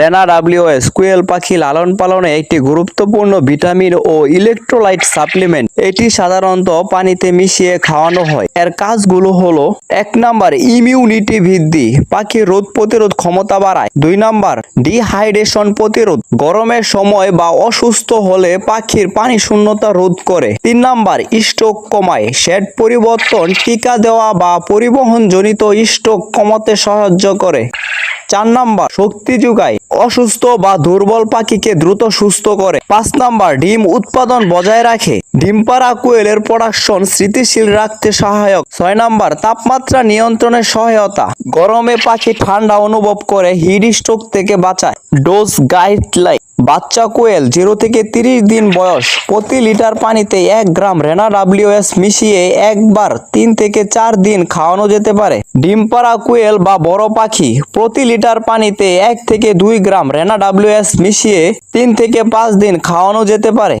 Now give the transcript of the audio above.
রেনা WS, quail পাখি লালন পালনে একটি গুরুত্বপূর্ণ ভিটামিন ও ইলেকট্রোলাইট সাপ্লিমেন্ট। এটি সাধারণত পানিতে মিশিয়ে খাওয়ানো হয়। এর কাজগুলো হলো, এক নাম্বার, ইমিউনিটি বৃদ্ধি। পাখির রোগ প্রতিরোধ ক্ষমতা বাড়ায়। দুই নাম্বার, ডিহাইড্রেশন প্রতিরোধ। গরমের সময় বা অসুস্থ হলে পাখির পানি শূন্যতা রোধ করে। তিন নাম্বার, স্ট্রোক কমায়। শেড পরিবর্তন, টিকা দেওয়া বা পরিবহন জনিত স্ট্রোক কমাতে সাহায্য করে। চার নাম্বার, শক্তি যোগায়, অসুস্থ বা দুর্বল পাখিকে দ্রুত সুস্থ করে। পাঁচ নাম্বার, ডিম উৎপাদন বজায় রাখে। ডিম পাড়া কোয়েলের প্রোডাকশন স্মৃতিশীল রাখতে সহায়ক। ছয় নাম্বার, তাপমাত্রা নিয়ন্ত্রণে সহায়তা। গরমে পাখি ঠান্ডা অনুভব করে হিট স্ট্রোক থেকে বাঁচায়। Dose guideline. বাচ্চা কোয়েল, জিরো থেকে তিরিশ দিন বয়স, প্রতি লিটার পানিতে এক গ্রাম রেনা ডাব্লিউএস মিশিয়ে একবার তিন থেকে চার দিন খাওয়ানো যেতে পারে। ডিম পাড়া কোয়েল বা বড় পাখি, প্রতি লিটার পানিতে এক থেকে দুই গ্রাম রেনা ডাব্লিউএস মিশিয়ে তিন থেকে পাঁচ দিন খাওয়ানো যেতে পারে।